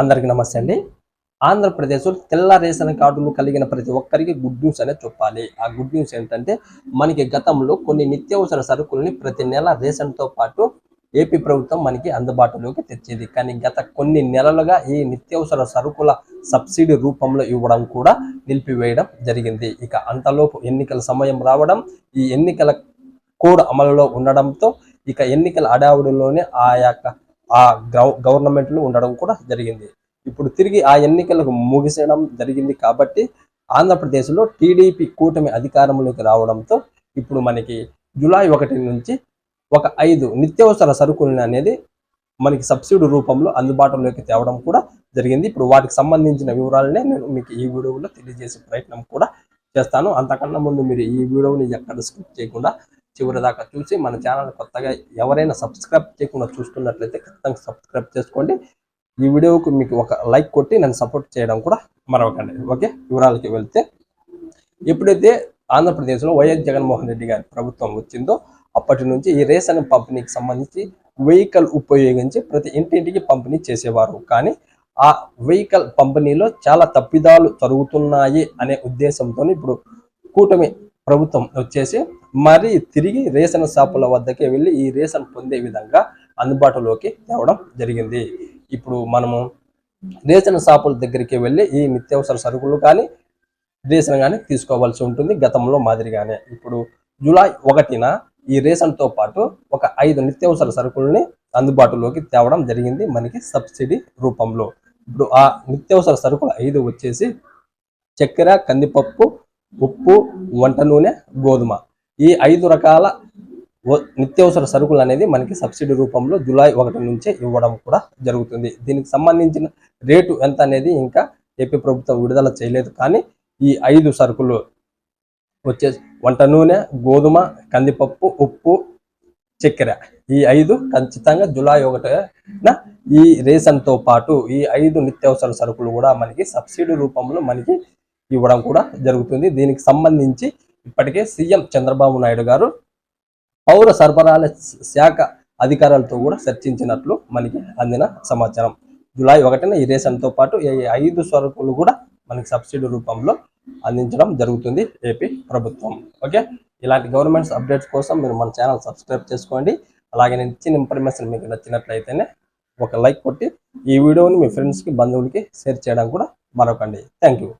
అందరికీ నమస్తే అండి. ఆంధ్రప్రదేశ్లో తెల్ల రేషన్ కార్డులు కలిగిన ప్రతి ఒక్కరికి గుడ్ న్యూస్ అనే చెప్పాలి. ఆ గుడ్ న్యూస్ ఏంటంటే మనకి గతంలో కొన్ని నిత్యావసర సరుకుల్ని ప్రతి నెల రేషన్తో పాటు ఏపీ ప్రభుత్వం మనకి అందుబాటులోకి తెచ్చేది. కానీ గత కొన్ని నెలలుగా ఈ నిత్యావసర సరుకుల సబ్సిడీ రూపంలో ఇవ్వడం కూడా నిలిపివేయడం జరిగింది. ఇక అంతలోపు ఎన్నికల సమయం రావడం ఈ ఎన్నికల కోడ్ అమలులో ఉండడంతో ఇక ఎన్నికల అడావుడిలోనే ఆ యొక్క ఆ గవ గవర్నమెంట్లు ఉండడం కూడా జరిగింది. ఇప్పుడు తిరిగి ఆ ఎన్నికలకు ముగిసడం జరిగింది కాబట్టి ఆంధ్రప్రదేశ్లో టీడీపీ కూటమి అధికారంలోకి రావడంతో ఇప్పుడు మనకి జూలై ఒకటి నుంచి ఒక ఐదు నిత్యావసర సరుకులను అనేది మనకి సబ్సిడీ రూపంలో అందుబాటులోకి తేవడం కూడా జరిగింది. ఇప్పుడు వాటికి సంబంధించిన వివరాలనే నేను మీకు ఈ వీడియోలో తెలియజేసే ప్రయత్నం కూడా చేస్తాను. అంతకన్నా ముందు మీరు ఈ వీడియోని ఎక్కడ స్కిప్ చేయకుండా చివరి దాకా చూసి మన ఛానల్ కొత్తగా ఎవరైనా సబ్స్క్రైబ్ చేయకుండా చూస్తున్నట్లయితే ఖచ్చితంగా సబ్స్క్రైబ్ చేసుకోండి. ఈ వీడియోకు మీకు ఒక లైక్ కొట్టి నన్ను సపోర్ట్ చేయడం కూడా మరవకండి. ఓకే? వివరాలకి వెళ్తే ఎప్పుడైతే ఆంధ్రప్రదేశ్లో వైఎస్ జగన్మోహన్ రెడ్డి గారి ప్రభుత్వం వచ్చిందో అప్పటి నుంచి ఈ రేషన్ పంపిణీకి సంబంధించి వెహికల్ ఉపయోగించి ప్రతి ఇంటింటికి పంపిణీ చేసేవారు. కానీ ఆ వెహికల్ పంపిణీలో చాలా తప్పిదాలు జరుగుతున్నాయి అనే ఉద్దేశంతో ఇప్పుడు కూటమి ప్రభుత్వం వచ్చేసి మరి తిరిగి రేషన్ షాపుల వద్దకే వెళ్ళి ఈ రేషన్ పొందే విధంగా అందుబాటులోకి తేవడం జరిగింది. ఇప్పుడు మనము రేషన్ షాపుల దగ్గరికి వెళ్ళి ఈ నిత్యావసర సరుకులు కానీ రేషన్ కానీ తీసుకోవాల్సి ఉంటుంది గతంలో మాదిరిగానే. ఇప్పుడు జూలై ఒకటిన ఈ రేషన్తో పాటు ఒక ఐదు నిత్యావసర సరుకుల్ని అందుబాటులోకి తేవడం జరిగింది మనకి సబ్సిడీ రూపంలో. ఇప్పుడు ఆ నిత్యావసర సరుకులు ఐదు వచ్చేసి చక్కెర కందిపప్పు ఉప్పు వంట నూనె గోధుమ. ఈ ఐదు రకాల నిత్యావసర సరుకులు అనేది మనకి సబ్సిడీ రూపంలో జులై ఒకటి నుంచే ఇవ్వడం కూడా జరుగుతుంది. దీనికి సంబంధించిన రేటు ఎంత అనేది ఇంకా ఏపీ ప్రభుత్వం విడుదల చేయలేదు. కానీ ఈ ఐదు సరుకులు వచ్చే వంట నూనె గోధుమ కందిపప్పు ఉప్పు చక్కెర ఈ ఐదు ఖచ్చితంగా జూలై ఒకటిన ఈ రేషన్తో పాటు ఈ ఐదు నిత్యావసర సరుకులు కూడా మనకి సబ్సిడీ రూపంలో మనకి ఇవ్వడం కూడా జరుగుతుంది. దీనికి సంబంధించి ఇప్పటికే సీఎం చంద్రబాబు నాయుడు గారు పౌర సరఫరాల శాఖ అధికారులతో కూడా చర్చించినట్లు మనకి అందిన సమాచారం. జూలై ఒకటిన ఈ రేషన్తో పాటు ఐదు సరుకులు కూడా మనకి సబ్సిడీ రూపంలో అందించడం జరుగుతుంది ఏపీ ప్రభుత్వం. ఓకే? ఇలాంటి గవర్నమెంట్స్ అప్డేట్స్ కోసం మీరు మన ఛానల్ సబ్స్క్రైబ్ చేసుకోండి. అలాగే నేను ఇచ్చిన ఇన్ఫర్మేషన్ మీకు నచ్చినట్లయితేనే ఒక లైక్ కొట్టి ఈ వీడియోని మీ ఫ్రెండ్స్కి బంధువులకి షేర్ చేయడం కూడా మరొకండి. Thank you